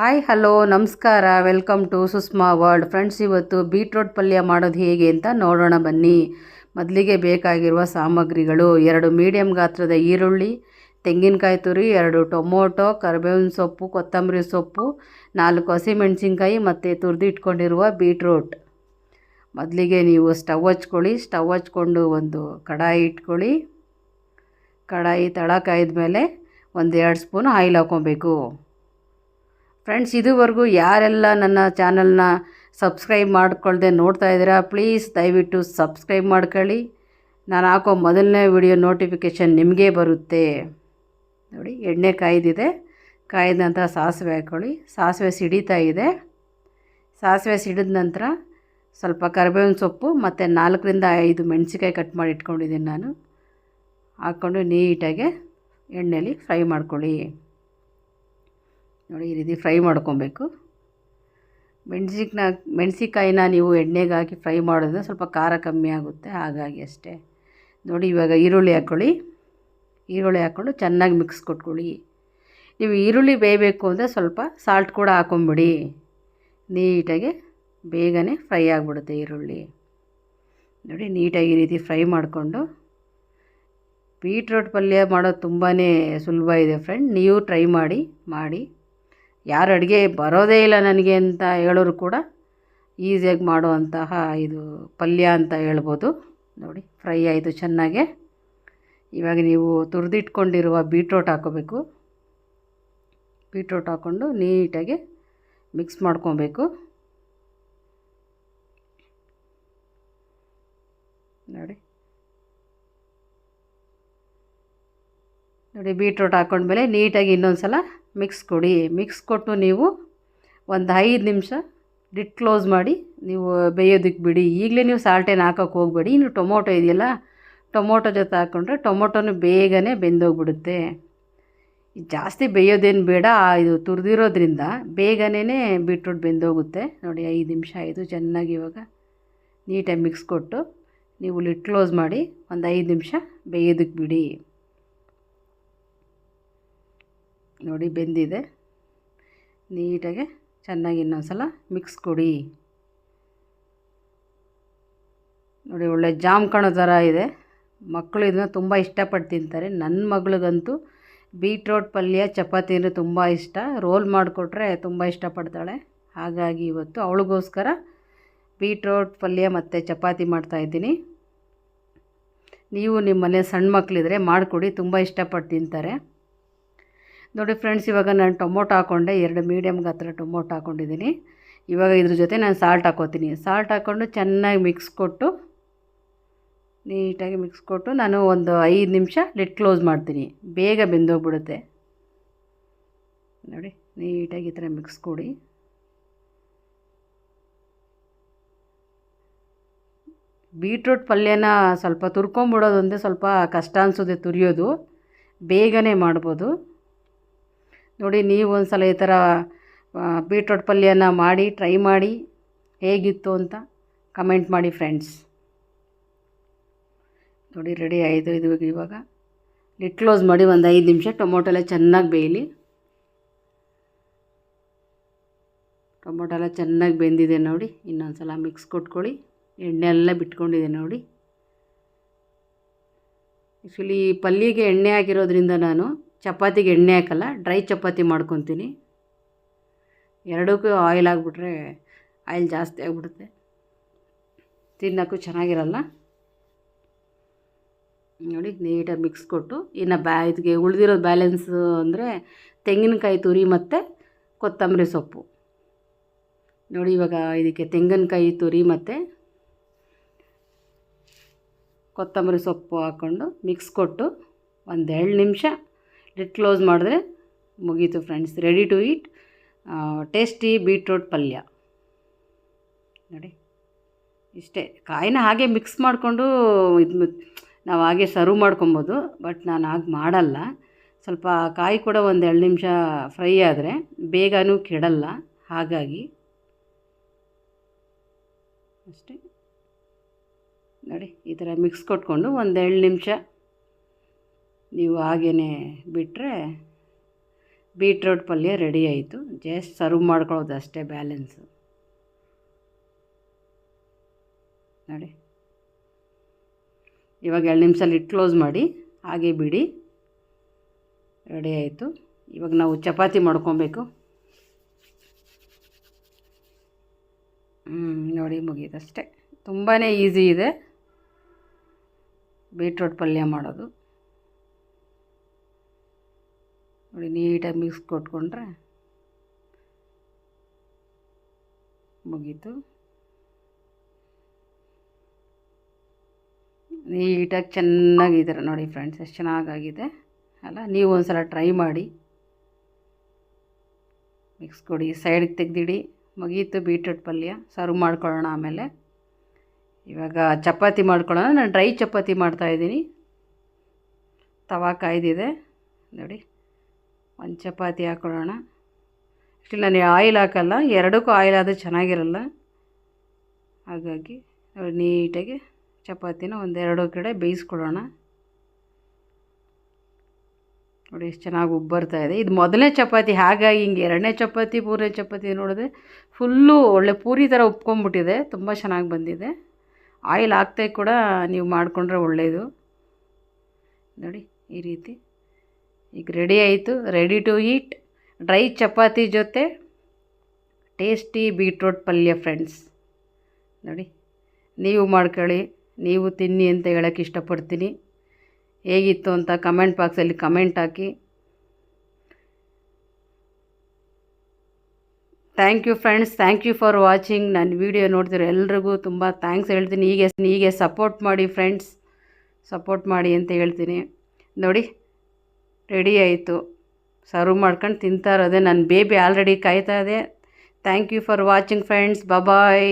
Hi, hello, ನಮಸ್ಕಾರ. Welcome to Sushma world. Friends, ಇವತ್ತು beetroot ಪಲ್ಯ ಮಾಡೋದು ಹೇಗೆ ಅಂತ ನೋಡೋಣ ಬನ್ನಿ. ಮೊದಲಿಗೆ ಬೇಕಾಗಿರುವ ಸಾಮಗ್ರಿಗಳು ಎರಡು ಮೀಡಿಯಂ ಗಾತ್ರದ ಈರುಳ್ಳಿ, ತೆಂಗಿನಕಾಯಿ ತುರಿ, ಎರಡು ಟೊಮೊಟೊ, ಕರಿಬೇವಿನ ಸೊಪ್ಪು, ಕೊತ್ತಂಬರಿ ಸೊಪ್ಪು, ನಾಲ್ಕು ಹಸಿಮೆಣಸಿನ್ಕಾಯಿ ಮತ್ತು ತುರಿದು ಇಟ್ಕೊಂಡಿರುವ ಬೀಟ್ರೋಟ್. ಮೊದಲಿಗೆ ನೀವು ಸ್ಟವ್ ಹಚ್ಕೊಳ್ಳಿ. ಸ್ಟವ್ ಹಚ್ಕೊಂಡು ಒಂದು ಕಡಾಯಿ ಇಟ್ಕೊಳ್ಳಿ. ಕಡಾಯಿ ತಳ ಕಾಯ್ದ ಒಂದು ಎರಡು ಸ್ಪೂನ್ ಆಯಿಲ್ ಹಾಕ್ಕೊಬೇಕು. ಫ್ರೆಂಡ್ಸ್ ಇದುವರೆಗೂ ಯಾರೆಲ್ಲ ನನ್ನ ಚಾನಲ್ನ ಸಬ್ಸ್ಕ್ರೈಬ್ ಮಾಡ್ಕೊಳ್ಳದೆ ನೋಡ್ತಾ ಇದ್ದೀರಾ ಪ್ಲೀಸ್ ದಯವಿಟ್ಟು ಸಬ್ಸ್ಕ್ರೈಬ್ ಮಾಡ್ಕೊಳ್ಳಿ. ನಾನು ಹಾಕೋ ಮೊದಲನೇ ವಿಡಿಯೋ ನೋಟಿಫಿಕೇಷನ್ ನಿಮಗೆ ಬರುತ್ತೆ. ನೋಡಿ, ಎಣ್ಣೆ ಕಾಯ್ದಿದೆ. ಕಾಯ್ದ ನಂತರ ಸಾಸಿವೆ ಹಾಕ್ಕೊಳ್ಳಿ ಸಾಸಿವೆ ಸಿಡಿತಾ ಇದೆ. ಸಾಸಿವೆ ಸಿಡಿದ ನಂತರ ಸ್ವಲ್ಪ ಕರಿಬೇವಿನ ಸೊಪ್ಪು ಮತ್ತು ನಾಲ್ಕರಿಂದ ಐದು ಮೆಣಸಿಕಾಯಿ ಕಟ್ ಮಾಡಿ ಇಟ್ಕೊಂಡಿದ್ದೀನಿ ನಾನು. ಹಾಕ್ಕೊಂಡು ನೀಟಾಗೆ ಎಣ್ಣೆಯಲ್ಲಿ ಫ್ರೈ ಮಾಡ್ಕೊಳ್ಳಿ. ನೋಡಿ, ಈ ರೀತಿ ಫ್ರೈ ಮಾಡ್ಕೊಬೇಕು. ಮೆಣಸಿನ ಮೆಣಸಿಕಾಯಿನ ನೀವು ಎಣ್ಣೆಗೆ ಹಾಕಿ ಫ್ರೈ ಮಾಡಿದ್ರೆ ಸ್ವಲ್ಪ ಖಾರ ಕಮ್ಮಿ ಆಗುತ್ತೆ, ಹಾಗಾಗಿ ಅಷ್ಟೇ. ನೋಡಿ, ಇವಾಗ ಈರುಳ್ಳಿ ಹಾಕ್ಕೊಳ್ಳಿ ಈರುಳ್ಳಿ ಹಾಕ್ಕೊಂಡು ಚೆನ್ನಾಗಿ ಮಿಕ್ಸ್ ಕೊಟ್ಕೊಳ್ಳಿ. ನೀವು ಈರುಳ್ಳಿ ಬೇಯಬೇಕು ಅಂದರೆ ಸ್ವಲ್ಪ ಸಾಲ್ಟ್ ಕೂಡ ಹಾಕೊಂಬಿಡಿ. ನೀಟಾಗಿ ಬೇಗನೆ ಫ್ರೈ ಆಗಿಬಿಡುತ್ತೆ ಈರುಳ್ಳಿ. ನೋಡಿ, ನೀಟಾಗಿ ಈ ರೀತಿ ಫ್ರೈ ಮಾಡಿಕೊಂಡು. ಬೀಟ್ರೋಟ್ ಪಲ್ಯ ಮಾಡೋದು ತುಂಬಾ ಸುಲಭ ಇದೆ ಫ್ರೆಂಡ್. ನೀವು ಟ್ರೈ ಮಾಡಿ ಮಾಡಿ. ಯಾರು ಅಡುಗೆ ಬರೋದೇ ಇಲ್ಲ ನನಗೆ ಅಂತ ಹೇಳೋರು ಕೂಡ ಈಸಿಯಾಗಿ ಮಾಡುವಂತಹ ಇದು ಪಲ್ಯ ಅಂತ ಹೇಳ್ಬೋದು. ನೋಡಿ, ಫ್ರೈ ಆಯಿತು ಚೆನ್ನಾಗೆ. ಇವಾಗ ನೀವು ತುರಿದಿಟ್ಕೊಂಡಿರುವ ಬೀಟ್ರೋಟ್ ಹಾಕೋಬೇಕು. ಬೀಟ್ರೋಟ್ ಹಾಕ್ಕೊಂಡು ನೀಟಾಗಿ ಮಿಕ್ಸ್ ಮಾಡ್ಕೊಬೇಕು. ನೋಡಿ. ನೋಡಿ, ಬೀಟ್ರೋಟ್ ಹಾಕ್ಕೊಂಡ್ಮೇಲೆ ನೀಟಾಗಿ ಇನ್ನೊಂದು ಸಲ ಮಿಕ್ಸ್ ಕೊಡಿ, ಮಿಕ್ಸ್ ಕೊಟ್ಟು ನೀವು ಒಂದು ಐದು ನಿಮಿಷ ಡಿಟ್ ಕ್ಲೋಸ್ ಮಾಡಿ ನೀವು ಬೇಯೋದಕ್ಕೆ ಬಿಡಿ. ಈಗಲೇ ನೀವು ಸಾಲ್ಟೇನು ಹಾಕೋಕೆ ಹೋಗಬೇಡಿ. ಇನ್ನು ಟೊಮೊಟೊ ಇದೆಯಲ್ಲ, ಟೊಮೊಟೊ ಜೊತೆ ಹಾಕ್ಕೊಂಡ್ರೆ ಟೊಮೊಟೊನು ಬೇಗನೆ ಬೆಂದೋಗ್ಬಿಡುತ್ತೆ. ಜಾಸ್ತಿ ಬೇಯೋದೇನು ಬೇಡ. ಇದು ತುರಿದಿರೋದ್ರಿಂದ ಬೇಗನೇ ಬೀಟ್ರೂಟ್ ಬೆಂದೋಗುತ್ತೆ. ನೋಡಿ, ಐದು ನಿಮಿಷ ಆಯಿತು ಚೆನ್ನಾಗಿ ಇವಾಗ ನೀಟಾಗಿ ಮಿಕ್ಸ್ ಕೊಟ್ಟು ನೀವು ಲಿಟ್ ಕ್ಲೋಸ್ ಮಾಡಿ ಒಂದು ಐದು ನಿಮಿಷ ಬೇಯೋದಕ್ಕೆ ಬಿಡಿ. ನೋಡಿ ಬೆಂದಿದೆ. ನೀಟಾಗಿ ಚೆನ್ನಾಗಿ ಇನ್ನೊಂದು ಸಲ ಮಿಕ್ಸ್ ಕೊಡಿ. ನೋಡಿ ಒಳ್ಳೆ ಜಾಮ್ ಕಣೋ ಥರ ಇದೆ. ಮಕ್ಕಳು ಇದನ್ನ ತುಂಬ ಇಷ್ಟಪಟ್ಟು ತಿಂತಾರೆ. ನನ್ನ ಮಗಳಿಗಂತೂ ಬೀಟ್ರೋಟ್ ಪಲ್ಯ, ಚಪಾತಿ ಅಂದರೆ ತುಂಬ ಇಷ್ಟ. ರೋಲ್ ಮಾಡಿಕೊಟ್ರೆ ತುಂಬ ಇಷ್ಟಪಡ್ತಾಳೆ. ಹಾಗಾಗಿ ಇವತ್ತು ಅವಳಿಗೋಸ್ಕರ ಬೀಟ್ರೋಟ್ ಪಲ್ಯ ಮತ್ತು ಚಪಾತಿ ಮಾಡ್ತಾಯಿದ್ದೀನಿ ನೀವು ನಿಮ್ಮ ಮನೆ ಸಣ್ಣ ಮಕ್ಕಳಿದ್ರೆ ಮಾಡಿಕೊಡಿ. ತುಂಬ ಇಷ್ಟಪಟ್ಟು ತಿಂತಾರೆ. ನೋಡಿ ಫ್ರೆಂಡ್ಸ್ ಇವಾಗ ನಾನು ಟೊಮೊಟೊ ಹಾಕ್ಕೊಂಡೆ ಎರಡು ಮೀಡಿಯಮ್ ಗಾತ್ರ ಟೊಮೊಟೊ ಹಾಕ್ಕೊಂಡಿದ್ದೀನಿ ಇವಾಗ ಇದ್ರ ಜೊತೆ ನಾನು ಸಾಲ್ಟ್ ಹಾಕೋತೀನಿ. ಸಾಲ್ಟ್ ಹಾಕ್ಕೊಂಡು ಚೆನ್ನಾಗಿ ಮಿಕ್ಸ್ ಕೊಟ್ಟು, ನೀಟಾಗಿ ಮಿಕ್ಸ್ ಕೊಟ್ಟು ನಾನು ಒಂದು ಐದು ನಿಮಿಷ ಲಿಟ್ ಕ್ಲೋಸ್ ಮಾಡ್ತೀನಿ. ಬೇಗ ಬೆಂದೋಗ್ಬಿಡುತ್ತೆ. ನೋಡಿ, ನೀಟಾಗಿ ಈ ಥರ ಮಿಕ್ಸ್ ಕೊಡಿ. ಬೀಟ್ರೂಟ್ ಪಲ್ಯನ ಸ್ವಲ್ಪ ತುರ್ಕೊಂಬಿಡೋದು ಅಂದರೆ ಸ್ವಲ್ಪ ಕಷ್ಟ ಅನಿಸೋದೆ ತುರಿಯೋದು. ಬೇಗನೆ ಮಾಡ್ಬೋದು. ನೋಡಿ, ನೀವು ಒಂದು ಸಲ ಈ ಥರ ಬೀಟ್ರೋಟ್ ಪಲ್ಯನ ಮಾಡಿ, ಟ್ರೈ ಮಾಡಿ, ಹೇಗಿತ್ತು ಅಂತ ಕಮೆಂಟ್ ಮಾಡಿ ಫ್ರೆಂಡ್ಸ್. ನೋಡಿ, ರೆಡಿ ಆಯಿತು ಇದು ಇವಾಗ ಲಿಟ್ ಕ್ಲೋಸ್ ಮಾಡಿ ಒಂದು ಐದು ನಿಮಿಷ, ಟೊಮೊಟೊ ಎಲ್ಲ ಚೆನ್ನಾಗಿ ಬೇಯಲಿ. ಟೊಮೊಟೊ ಎಲ್ಲ ಚೆನ್ನಾಗಿ ಬೆಂದಿದೆ ನೋಡಿ ಇನ್ನೊಂದು ಸಲ ಮಿಕ್ಸ್ ಕೊಟ್ಕೊಳ್ಳಿ. ಎಣ್ಣೆ ಎಲ್ಲ ಬಿಟ್ಕೊಂಡಿದೆ ನೋಡಿ. ಆ್ಯಕ್ಚುಲಿ ಪಲ್ಯಗೆ ಎಣ್ಣೆ ಹಾಕಿರೋದ್ರಿಂದ ನಾನು ಚಪಾತಿಗೆ ಎಣ್ಣೆ ಹಾಕಲ್ಲ, ಡ್ರೈ ಚಪಾತಿ ಮಾಡ್ಕೊತೀನಿ. ಎರಡಕ್ಕೂ ಆಯಿಲ್ ಆಗಿಬಿಟ್ರೆ ಆಯಿಲ್ ಜಾಸ್ತಿ ಆಗಿಬಿಡುತ್ತೆ. ತಿನ್ನೋಕ್ಕೂ ಚೆನ್ನಾಗಿರಲ್ಲ. ನೋಡಿ, ನೀಟಾಗಿ ಮಿಕ್ಸ್ ಕೊಟ್ಟು, ಇನ್ನು ಬ್ಯಾ ಇದಕ್ಕೆ ಉಳಿದಿರೋ ಬ್ಯಾಲೆನ್ಸು ಅಂದರೆ ತೆಂಗಿನಕಾಯಿ ತುರಿ ಮತ್ತು ಕೊತ್ತಂಬರಿ ಸೊಪ್ಪು. ನೋಡಿ, ಇವಾಗ ಇದಕ್ಕೆ ತೆಂಗಿನಕಾಯಿ ತುರಿ ಮತ್ತು ಕೊತ್ತಂಬರಿ ಸೊಪ್ಪು ಹಾಕ್ಕೊಂಡು ಮಿಕ್ಸ್ ಕೊಟ್ಟು ಒಂದು ಎರಡು ನಿಮಿಷ ಲಿಟ್ ಕ್ಲೋಸ್ ಮಾಡಿದ್ರೆ ಮುಗೀತು friends ready to eat tasty beetroot ಪಲ್ಯ. ನೋಡಿ, ಇಷ್ಟೇ. ಕಾಯಿನ ಹಾಗೆ ಮಿಕ್ಸ್ ಮಾಡಿಕೊಂಡು ಇದು ನಾವು ಹಾಗೆ ಸರ್ವ್ ಮಾಡ್ಕೊಬೋದು ಬಟ್ ನಾನು ಹಾಗೆ ಮಾಡಲ್ಲ. ಸ್ವಲ್ಪ ಕಾಯಿ ಕೂಡ ಒಂದು ಎರಡು ನಿಮಿಷ ಫ್ರೈ ಆದರೆ ಬೇಗನೂ ಕೆಡಲ್ಲ. ಹಾಗಾಗಿ ಅಷ್ಟೇ. ನೋಡಿ, ಈ ಥರ ಮಿಕ್ಸ್ ಕೊಟ್ಕೊಂಡು ಒಂದು ಎರಡು ನಿಮಿಷ ನೀವು ಹಾಗೇ ಬಿಟ್ಟರೆ ಬೀಟ್ರೋಟ್ ಪಲ್ಯ ರೆಡಿ ಆಯಿತು. ಜಸ್ಟ್ ಸರ್ವ್ ಮಾಡ್ಕೊಳ್ಳೋದು ಅಷ್ಟೇ ಬ್ಯಾಲೆನ್ಸು ನೋಡಿ. ಇವಾಗ ಎರಡು ನಿಮಿಷಲ್ಲಿ ಇಟ್ಟು ಕ್ಲೋಸ್ ಮಾಡಿ. ಹಾಗೆ ಬಿಡಿ. ರೆಡಿ ಆಯಿತು. ಇವಾಗ ನಾವು ಚಪಾತಿ ಮಾಡ್ಕೊಬೇಕು. ಹ್ಞೂ ನೋಡಿ ಮುಗೀತಷ್ಟೇ ತುಂಬಾ ಈಸಿ ಇದೆ. ಬೀಟ್ರೋಟ್ ಪಲ್ಯ ಮಾಡೋದು. ನೋಡಿ, ನೀಟಾಗಿ ಮಿಕ್ಸ್ ಕೊಟ್ಕೊಂಡ್ರೆ ಮುಗೀತು. ನೀಟಾಗಿ ಚೆನ್ನಾಗಿದ್ದಾರೆ ನೋಡಿ ಫ್ರೆಂಡ್ಸ್, ಎಷ್ಟು ಚೆನ್ನಾಗಾಗಿದೆ. ಅಲ್ಲ, ನೀವು ಒಂದು ಸಲ ಟ್ರೈ ಮಾಡಿ. ಮಿಕ್ಸ್ ಕೊಡಿ, ಸೈಡಿಗೆ ತೆಗ್ದಿಡಿ. ಮುಗೀತು ಬೀಟ್ರೂಟ್ ಪಲ್ಯ, ಸರ್ವ್ ಮಾಡ್ಕೊಳ್ಳೋಣ ಆಮೇಲೆ. ಇವಾಗ ಚಪಾತಿ ಮಾಡ್ಕೊಳ್ಳೋಣ, ನಾನು ಡ್ರೈ ಚಪಾತಿ ಮಾಡ್ತಾಯಿದ್ದೀನಿ ತವಾ ಕಾಯ್ದಿದೆ. ನೋಡಿ. ಒಂದು ಚಪಾತಿ ಹಾಕೊಳ್ಳೋಣ. ಆ್ಯಕ್ಚುಲಿ ನಾನು ಆಯಿಲ್ ಹಾಕಲ್ಲ, ಎರಡಕ್ಕೂ ಆಯಿಲ್ ಆದರೆ ಚೆನ್ನಾಗಿರಲ್ಲ. ಹಾಗಾಗಿ ನೀಟಾಗಿ ಚಪಾತಿನ ಒಂದೆರಡು ಕಡೆ ಬೇಯಿಸ್ಕೊಳ್ಳೋಣ. ನೋಡಿ, ಎಷ್ಟು ಚೆನ್ನಾಗಿ ಉಬ್ಬರ್ತಾ ಇದೆ. ಇದು ಮೊದಲನೇ ಚಪಾತಿ, ಹಾಗಾಗಿ ಹಿಂಗೆ ಎರಡನೇ ಚಪಾತಿ, ಮೂರನೇ ಚಪಾತಿ ನೋಡಿದ್ರೆ ಫುಲ್ಲು ಒಳ್ಳೆ ಪೂರಿ ಥರ ಉಪ್ಕೊಂಬಿಟ್ಟಿದೆ ತುಂಬ ಚೆನ್ನಾಗಿ ಬಂದಿದೆ. ಆಯಿಲ್ ಹಾಕ್ತೇ ಕೂಡ ನೀವು ಮಾಡಿಕೊಂಡ್ರೆ ಒಳ್ಳೆಯದು ನೋಡಿ, ಈ ರೀತಿ. ಈಗ ರೆಡಿ ಆಯಿತು ready to eat dry chapati ಜೊತೆ ಟೇಸ್ಟಿ ಬೀಟ್ರೋಟ್ ಪಲ್ಯ ಫ್ರೆಂಡ್ಸ್ ನೋಡಿ, ನೀವು ಮಾಡ್ಕೊಳ್ಳಿ, ನೀವು ತಿನ್ನಿ ಅಂತ ಹೇಳೋಕ್ಕೆ ಇಷ್ಟಪಡ್ತೀನಿ. ಹೇಗಿತ್ತು ಅಂತ ಕಮೆಂಟ್ ಬಾಕ್ಸಲ್ಲಿ comment hockey. Thank you friends thank you for watching ನನ್ನ ವೀಡಿಯೋ ನೋಡ್ತಿರೋ ಎಲ್ರಿಗೂ ತುಂಬ ಥ್ಯಾಂಕ್ಸ್ ಹೇಳ್ತೀನಿ. ಹೀಗೆ ಹೀಗೆ ಸಪೋರ್ಟ್ ಮಾಡಿ ಫ್ರೆಂಡ್ಸ್ ಸಪೋರ್ಟ್ ಮಾಡಿ ಅಂತ ಹೇಳ್ತೀನಿ. ನೋಡಿ ರೆಡಿ ಆಯಿತು. ಸರ್ವ್ ಮಾಡ್ಕೊಂಡು ತಿಂತಾ ಇರೋದೆ ನನ್ನ ಬೇಬಿ ಆಲ್ರೆಡಿ ಕಾಯ್ತಾ ಇದೆ. Thank you for watching friends bye